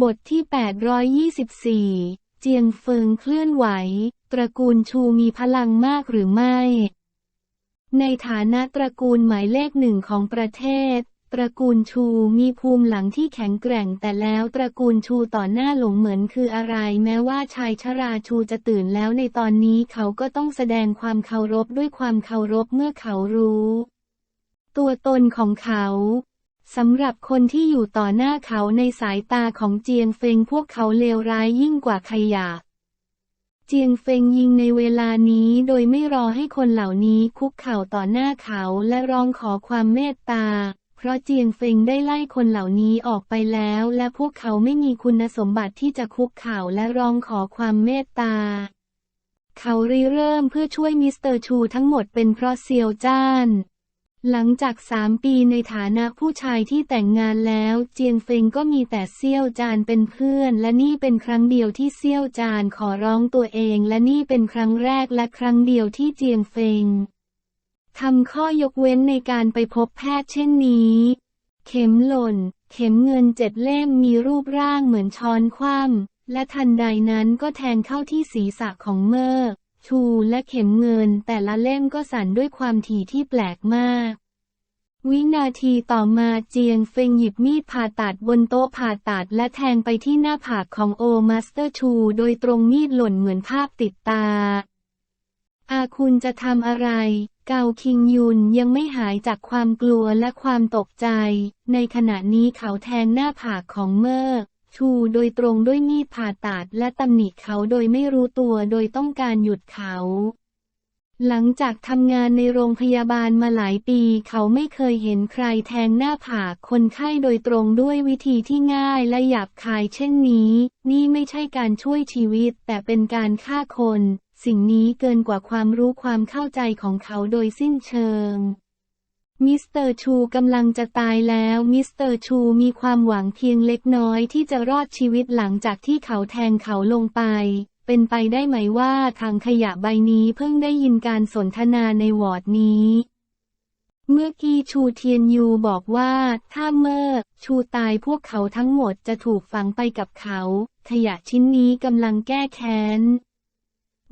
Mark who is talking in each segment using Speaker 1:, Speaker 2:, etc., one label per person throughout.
Speaker 1: บทที่ 824 เจียงเฟิงเคลื่อนไหว ตระกูลชูมีพลังมากหรือไม่ ในฐานะตระกูลหมายเลขหนึ่งของประเทศ ตระกูลชูมีภูมิหลังที่แข็งแกร่งแต่แล้วตระกูลชูต่อหน้าหลงเหมือนคืออะไร แม้ว่าชายชราชูจะตื่นแล้วในตอนนี้เขาก็ต้องแสดงความเคารพด้วยความเคารพเมื่อเขารู้ ตัวตนของเขา สำหรับคนที่อยู่ต่อหน้าเขาในสายตาของเจียงเฟงพวกเขาเลวร้ายยิ่งกว่าขยะ เจียงเฟงยิงในเวลานี้โดยไม่รอให้คนเหล่านี้คุกเข่าต่อหน้าเขาและร้องขอความเมตตา เพราะเจียงเฟงได้ไล่คนเหล่านี้ออกไปแล้ว และพวกเขาไม่มีคุณสมบัติที่จะคุกเข่าและร้องขอความเมตตา เขาริเริ่มเพื่อช่วยมิสเตอร์ชูทั้งหมดเป็นเพราะเซียวจ้าน หลังจากสามปีในฐานะผู้ชายที่แต่งงานแล้ว เจียงเฟงก็มีแต่เซี่ยวจานเป็นเพื่อน และนี่เป็นครั้งเดียวที่เซี่ยวจานขอร้องตัวเอง และนี่เป็นครั้งแรกและครั้งเดียวที่เจียงเฟงทำข้อยกเว้นในการไปพบแพทย์เช่นนี้ เข็มหล่น เข็มเงินเจ็ดเล่มมีรูปร่างเหมือนช้อนคว่ำและทันใดนั้นก็แทงเข้าที่ศีรษะของเมอร์ ชูและเข็มเงินแต่ละเล่มก็สั่นด้วยความถี่ที่แปลกมาก วินาทีต่อมาเจียงเฟงหยิบมีดผ่าตัดบนโต๊ะผ่าตัดและแทงไปที่หน้าผากของโอมาสเตอร์ชูโดยตรงมีดหล่นเหมือนภาพติดตา อาคุณจะทำอะไร เกาคิงยุนยังไม่หายจากความกลัวและความตกใจ ในขณะนี้เขาแทงหน้าผากของเมอร์ ชูโดยตรงด้วยมีดผ่าตัดและตำหนิเขาโดยไม่รู้ตัวโดยต้องการหยุดเขา หลังจากทำงานในโรงพยาบาลมาหลายปีเขาไม่เคยเห็นใครแทงหน้าผากคนไข้โดยตรงด้วยวิธีที่ง่ายและหยาบคายเช่นนี้ นี่ไม่ใช่การช่วยชีวิตแต่เป็นการฆ่าคน สิ่งนี้เกินกว่าความรู้ความเข้าใจของเขาโดยสิ้นเชิง มิสเตอร์ชูกำลังจะตายแล้ว มิสเตอร์ชูมีความหวังเพียงเล็กน้อยที่จะรอดชีวิตหลังจากที่เขาแทงเขาลงไป เป็นไปได้ไหมว่าทางขยะใบนี้เพิ่งได้ยินการสนทนาในวอร์ดนี้ เมื่อกี้ชูเทียนยูบอกว่า ถ้าเมื่อชูตายพวกเขาทั้งหมดจะถูกฝังไปกับเขา ขยะชิ้นนี้กำลังแก้แค้น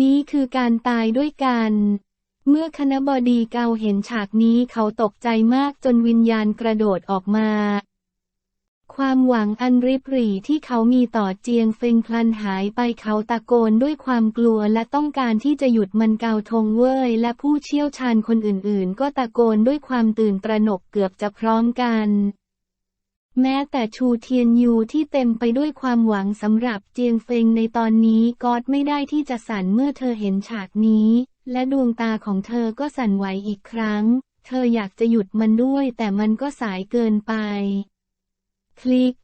Speaker 1: นี้คือการตายด้วยกัน เมื่อคณบดีเกาเห็นฉากนี้เขาตกใจมากจนวิญญาณกระโดดออกมา ความหวังอันริบหรี่ที่เขามีต่อเจียงเฟิงพลันหายไปเขาตะโกนด้วยความกลัวและต้องการที่จะหยุดมันเกาทงเว่ยและผู้เชี่ยวชาญคนอื่นๆ ก็ตะโกนด้วยความตื่นตระหนกเกือบจะพร้อมกันแม้แต่ชูเทียนยูที่เต็มไปด้วยความหวังสำหรับเจียงเฟิงในตอนนี้ก็ไม่ได้ที่จะสั่นเมื่อเธอเห็นฉากนี้ และดวงตาของเธอก็สั่นไหวอีกครั้ง เธออยากจะหยุดมันด้วยแต่มันก็สายเกินไป คลิก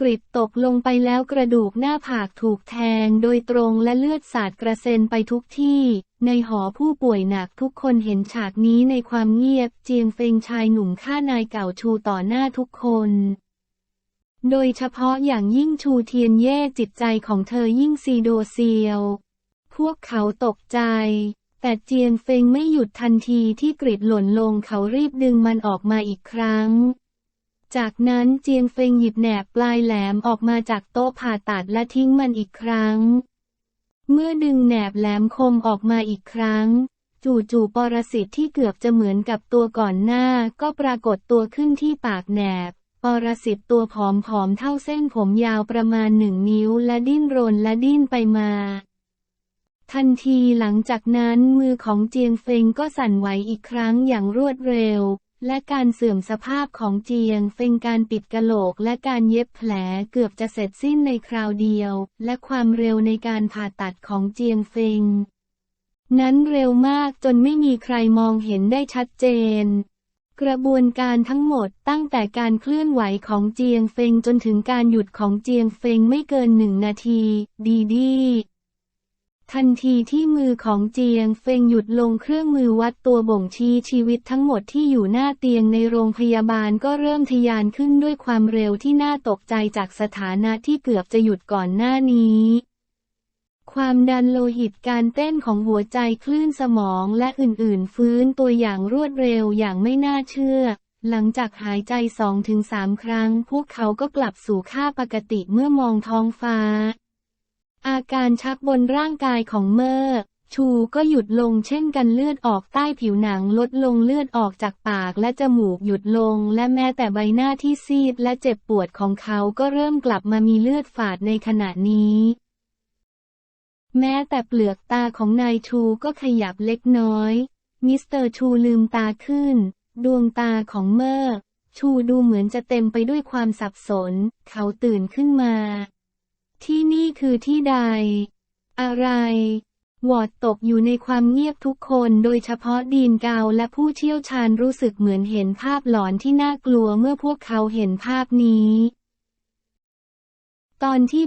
Speaker 1: กริดตกลงไปแล้วกระดูกหน้าผากถูกแทงโดยตรงและเลือดสาดกระเซ็นไปทุกที่ ในหอผู้ป่วยหนักทุกคนเห็นฉากนี้ในความเงียบ เจียงเฟงชายหนุ่มฆ่านายเก่าชูต่อหน้าทุกคนโดยเฉพาะอย่างยิ่งชูเทียนเย่จิตใจของเธอยิ่งซีโดเซียว พวกเขาตกใจ แต่เจียงเฟงไม่หยุดทันทีที่กริดหล่นลงเขารีบดึงมันออกมาอีกครั้ง จากนั้นเจียงเฟงหยิบแหนบปลายแหลมออกมาจากโต๊ะผ่าตัดและทิ้งมันอีกครั้ง เมื่อดึงแหนบแหลมคมออกมาอีกครั้ง จู่ๆปรสิตที่เกือบจะเหมือนกับตัวก่อนหน้า ก็ปรากฏตัวขึ้นที่ปากแหนบปรสิตตัวผอมๆเท่าเส้นผมยาวประมาณหนึ่งนิ้วและดิ้นรนและดิ้นไปมา ทันทีหลังจากนั้นมือของเจียงเฟงก็สั่นไหวอีกครั้งอย่างรวดเร็ว และการเสื่อมสภาพของเจียงเฟงการปิดกะโหลกและการเย็บแผลเกือบจะเสร็จสิ้นในคราวเดียว และความเร็วในการผ่าตัดของเจียงเฟงนั้นเร็วมากจนไม่มีใครมองเห็นได้ชัดเจน กระบวนการทั้งหมดตั้งแต่การเคลื่อนไหวของเจียงเฟงจนถึงการหยุดของเจียงเฟงไม่เกินหนึ่งนาที ดีดี ทันทีที่มือของเจียงเฟงหยุดลงเครื่องมือวัดตัวบ่งชี้ชีวิตทั้งหมดที่อยู่หน้าเตียงในโรงพยาบาลก็เริ่มทยานขึ้นด้วยความเร็วที่น่าตกใจจากสถานะที่เกือบจะหยุดก่อนหน้านี้ ความดันโลหิตการเต้นของหัวใจคลื่นสมองและอื่นๆ ฟื้นตัวอย่างรวดเร็วอย่างไม่น่าเชื่อ หลังจากหายใจสองถึงสามครั้ง พวกเขาก็กลับสู่ค่าปกติเมื่อมองท้องฟ้า อาการชักบนร่างกายของเมอร์ชูก็หยุดลงเช่นกันเลือดออกใต้ผิวหนังลดลงเลือดออกจากปากและจมูกหยุดลง และแม้แต่ใบหน้าที่ซีดและเจ็บปวดของเขาก็เริ่มกลับมามีเลือดฝาดในขณะนี้ แม้แต่เปลือกตาของนายชูก็ขยับเล็กน้อย มิสเตอร์ชูลืมตาขึ้น ดวงตาของเมอร์ชูดูเหมือนจะเต็มไปด้วยความสับสน เขาตื่นขึ้นมา ที่นี่คือที่ใด อะไร วอดตกอยู่ในความเงียบทุกคนโดยเฉพาะดีนกาวและผู้เชี่ยวชาญรู้สึกเหมือนเห็นภาพหลอนที่น่ากลัวเมื่อพวกเขาเห็นภาพนี้ตอนที่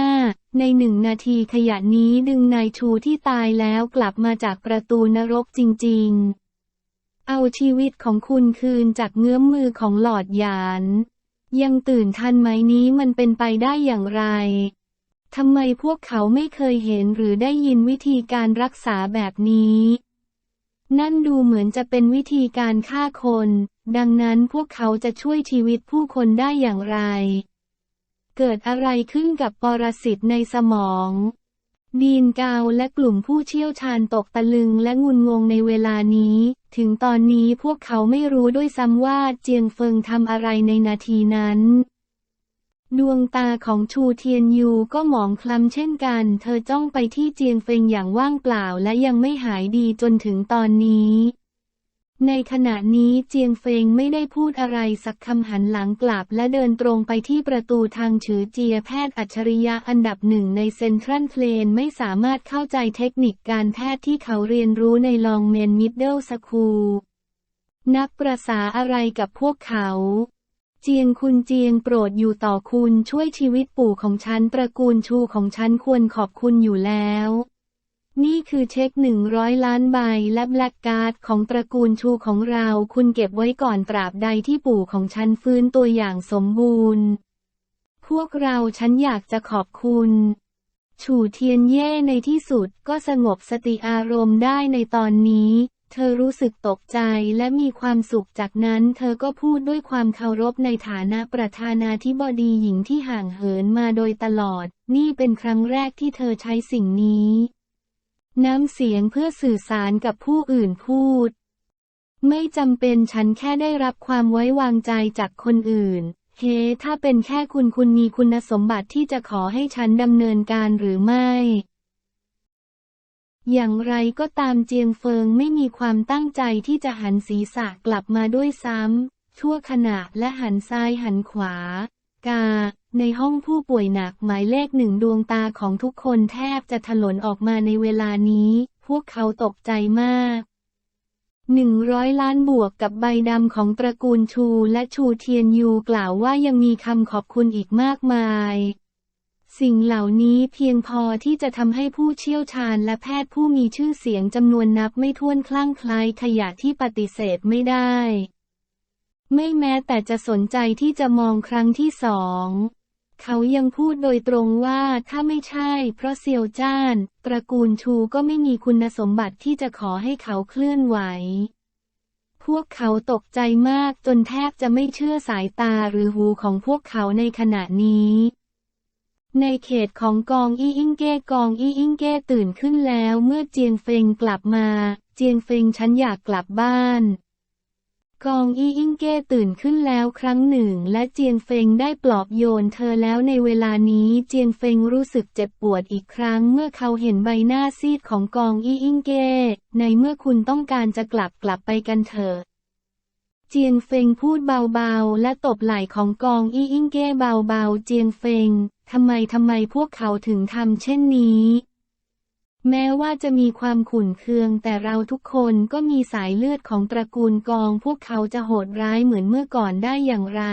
Speaker 1: 825 ในหนึ่งนาทีขยะนี้ดึงนายชูที่ตายแล้วกลับมาจากประตูนรกจริง ๆ เอาชีวิตของคุณคืนจากเงื้อมมือของหลอดยาน ยังตื่นทันไหมนี้มันเป็นไปได้อย่างไรทำไมพวกเขาไม่เคยเห็นหรือได้ยินวิธีการรักษาแบบนี้ นั่นดูเหมือนจะเป็นวิธีการฆ่าคน ดังนั้นพวกเขาจะช่วยชีวิตผู้คนได้อย่างไร เกิดอะไรขึ้นกับปรสิตในสมอง ดีนกาวและกลุ่มผู้เชี่ยวชาญตกตะลึงและงุนงงในเวลานี้ ถึงตอนนี้พวกเขาไม่รู้ด้วยซ้ำว่าเจียงเฟิงทำอะไรในนาทีนั้น ดวงตาของชูเทียนยูก็หมองคล้ำเช่นกัน เธอจ้องไปที่เจียงเฟิงอย่างว่างเปล่าและยังไม่หายดีจนถึงตอนนี้ ในขณะนี้เจียงเฟงไม่ได้พูดอะไรสักคำหันหลังกลับและเดินตรงไปที่ประตูทางฉือเจียแพทย์อัจฉริยะอันดับหนึ่งในเซ็นทรัลเพลนไม่สามารถเข้าใจเทคนิคการแพทย์ที่เขาเรียนรู้ในลองเมนมิดเดิลสคูลนักประษาอะไรกับพวกเขา เจียงคุณเจียงโปรดอยู่ต่อคุณช่วยชีวิตปู่ของฉันตระกูลชูของฉันควรขอบคุณอยู่แล้ว นี่คือเช็คหนึ่งร้อยล้านใบและแบล็กการ์ดของตระกูลชูของเรา คุณเก็บไว้ก่อนตราบใดที่ปู่ของฉันฟื้นตัวอย่างสมบูรณ์ พวกเราฉันอยากจะขอบคุณฉู่เทียนเย่ในที่สุดก็สงบสติอารมณ์ได้ในตอนนี้ เธอรู้สึกตกใจและมีความสุขจากนั้น เธอก็พูดด้วยความเคารพในฐานะประธานาธิบดีหญิงที่ห่างเหินมาโดยตลอด นี่เป็นครั้งแรกที่เธอใช้สิ่งนี้ น้ำเสียงเพื่อสื่อสารกับผู้อื่นพูด ไม่จำเป็นฉันแค่ได้รับความไว้วางใจจากคนอื่น เฮถ้าเป็นแค่คุณคุณมีคุณสมบัติที่จะขอให้ฉันดำเนินการหรือไม่ อย่างไรก็ตามเจียงเฟิงไม่มีความตั้งใจที่จะหันศีรษะกลับมาด้วยซ้ำชั่วขณะและหันซ้ายหันขวา กา ในห้องผู้ป่วยหนักหมายเลขหนึ่งดวงตาของทุกคนแทบจะถลนออกมาในเวลานี้ พวกเขาตกใจมากหนึ่งร้อยล้านบวกกับใบดำของตระกูลชูและชูเทียนยูกล่าวว่ายังมีคำขอบคุณอีกมากมาย สิ่งเหล่านี้เพียงพอที่จะทำให้ผู้เชี่ยวชาญและแพทย์ผู้มีชื่อเสียงจำนวนนับไม่ถ้วนคลั่งไคล้ขยะที่ปฏิเสธไม่ได้ ไม่แม้แต่จะสนใจที่จะมองครั้งที่สอง เขายังพูดโดยตรงว่าถ้าไม่ใช่ เพราะเซียวจ้าน ตระกูลชูก็ไม่มีคุณสมบัติที่จะขอให้เขาเคลื่อนไหว พวกเขาตกใจมากจนแทบจะไม่เชื่อสายตาหรือหูของพวกเขาในขณะนี้ในเขตของกองอี้อิงเก้กองอี้อิงเก้ตื่นขึ้นแล้วเมื่อเจียงเฟงกลับมา เจียงเฟงฉันอยากกลับบ้าน กองอี้อิงเก้ตื่นขึ้นแล้วครั้งหนึ่ง และเจียงเฟงได้ปลอบโยนเธอแล้วในเวลานี้เจียงเฟงรู้สึกเจ็บปวดอีกครั้ง เมื่อเขาเห็นใบหน้าซีดของกองอี้อิงเก้ในเมื่อคุณต้องการจะกลับกลับไปกันเถอะเจียงเฟงพูดเบาๆ และตบไหล่ของกองอี้อิงเก้เบาๆ เจียงเฟงทำไมทำไมพวกเขาถึงทำเช่นนี้ แม้ว่าจะมีความขุ่นเคืองแต่เราทุกคนก็มีสายเลือดของตระกูลกอง พวกเขาจะโหดร้ายเหมือนเมื่อก่อนได้อย่างไร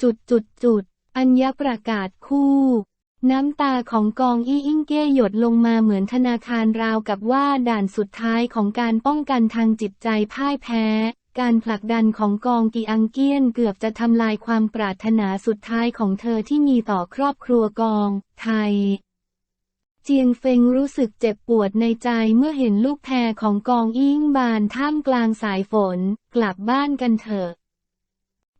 Speaker 1: จุดจุดจุดอัญญประกาศคู่ น้ำตาของกองอี้อิงเก้หยดลงมาเหมือนธนาคารราวกับว่าด่านสุดท้ายของการป้องกันทางจิตใจพ่ายแพ้ การผลักดันของกองกีอังเกียนเกือบจะทำลายความปรารถนาสุดท้ายของเธอที่มีต่อครอบครัวกอง ไทย เจียงเฟงรู้สึกเจ็บปวดในใจเมื่อเห็นลูกแพรของกองอิงบานท่ามกลางสายฝน กลับบ้านกันเถอะ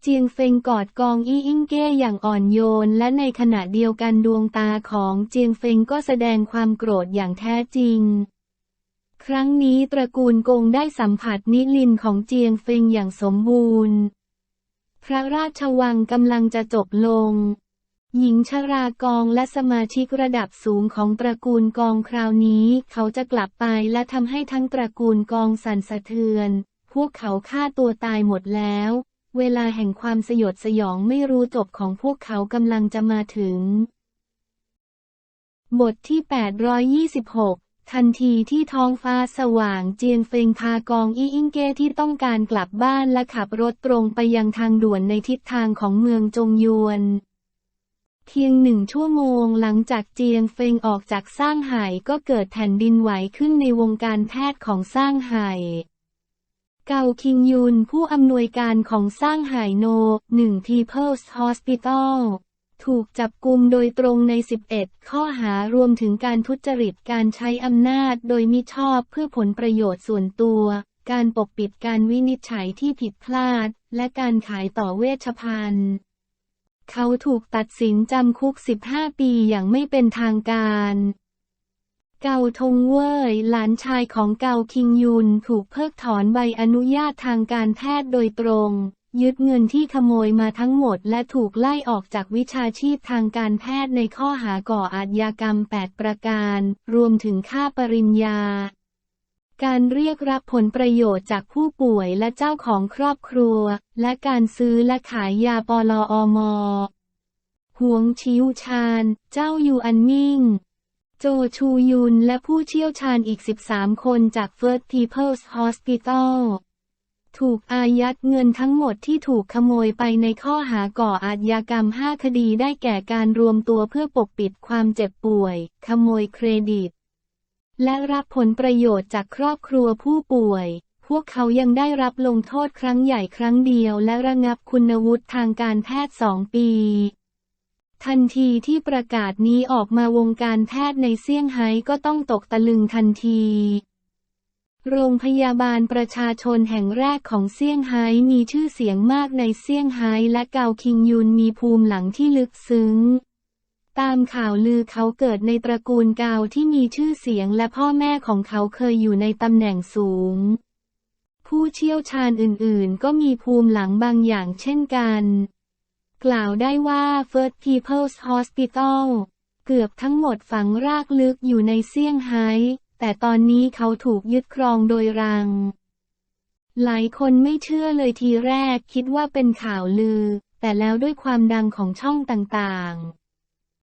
Speaker 1: เจียงเฟงกอดกองอี้อิงเก้อย่างอ่อนโยน และในขณะเดียวกันดวงตาของเจียงเฟงก็แสดงความโกรธอย่างแท้จริง ครั้งนี้ตระกูลกงได้สัมผัสนิลินของเจียงเฟงอย่างสมบูรณ์ พระราชวังกำลังจะจบลง หญิงชรากองและสมาชิกระดับสูงของตระกูลกองคราวนี้ เขาจะกลับไปและทำให้ทั้งตระกูลกองสั่นสะเทือน พวกเขาฆ่าตัวตายหมดแล้ว เวลาแห่งความสยดสยองไม่รู้จบของพวกเขากำลังจะมาถึง บทที่ 826ทันทีที่ท้องฟ้าสว่างเจียงเฟงพากองอี้อิงเก้ที่ต้องการกลับบ้านและขับรถตรงไปยังทางด่วนในทิศทางของเมืองจงยวน เพียงหนึ่งชั่วโมงหลังจากเจียงเฟงออกจากสร้างไห่ก็เกิดแผ่นดินไหวขึ้นในวงการแพทย์ของสร้างไห่เกาคิงยุนผู้อำนวยการของสร้างไห่โนหนึ่ง People's Hospital ถูกจับกุมโดยตรงใน 11 ข้อหารวมถึงการทุจริตการใช้อำนาจโดยมิชอบเพื่อผลประโยชน์ส่วนตัว การปกปิดการวินิจฉัยที่ผิดพลาด และการขายต่อเวชภัณฑ์ เขาถูกตัดสินจำคุก 15 ปีอย่างไม่เป็นทางการ เกาทงเว่ยหลานชายของเกาคิงยุนถูกเพิกถอนใบอนุญาตทางการแพทย์โดยตรง ยึดเงินที่ขโมยมาทั้งหมดและถูกไล่ออกจากวิชาชีพทางการแพทย์ในข้อหาก่ออาชญากรรม 8 ประการ รวมถึงค่าปริญญา การเรียกรับผลประโยชน์จากผู้ป่วยและเจ้าของครอบครัว และการซื้อและขายยาปลอมหวงชิวชาญ เจ้ายูอันมิงโจชูยุนและผู้เชี่ยวชาญอีก 13 คนจาก First People's Hospital ถูกอายัดเงินทั้งหมดที่ถูกขโมยไปในข้อหาก่ออาชญากรรม 5 คดีได้แก่การรวมตัวเพื่อปกปิดความเจ็บป่วย ขโมยเครดิต และรับผลประโยชน์จากครอบครัวผู้ป่วย พวกเขายังได้รับลงโทษครั้งใหญ่ครั้งเดียวและระงับคุณวุฒิทางการแพทย์สองปี ทันทีที่ประกาศนี้ออกมาวงการแพทย์ในเซี่ยงไฮ้ก็ต้องตกตะลึงทันทีโรงพยาบาลประชาชนแห่งแรกของเซี่ยงไฮ้มีชื่อเสียงมากในเซี่ยงไฮ้และเกาคิงยุนมีภูมิหลังที่ลึกซึ้ง ตามข่าวลือเขาเกิดในตระกูลเกาที่มีชื่อเสียงและพ่อแม่ของเขาเคยอยู่ในตำแหน่งสูง ผู้เชี่ยวชาญอื่นๆ ก็มีภูมิหลังบางอย่างเช่นกัน กล่าวได้ว่า First People's Hospital เกือบทั้งหมดฝังรากลึกอยู่ในเซี่ยงไฮ้แต่ตอนนี้เขาถูกยึดครองโดยรัง หลายคนไม่เชื่อเลยทีแรกคิดว่าเป็นข่าวลือ แต่แล้วด้วยความดังของช่องต่างๆ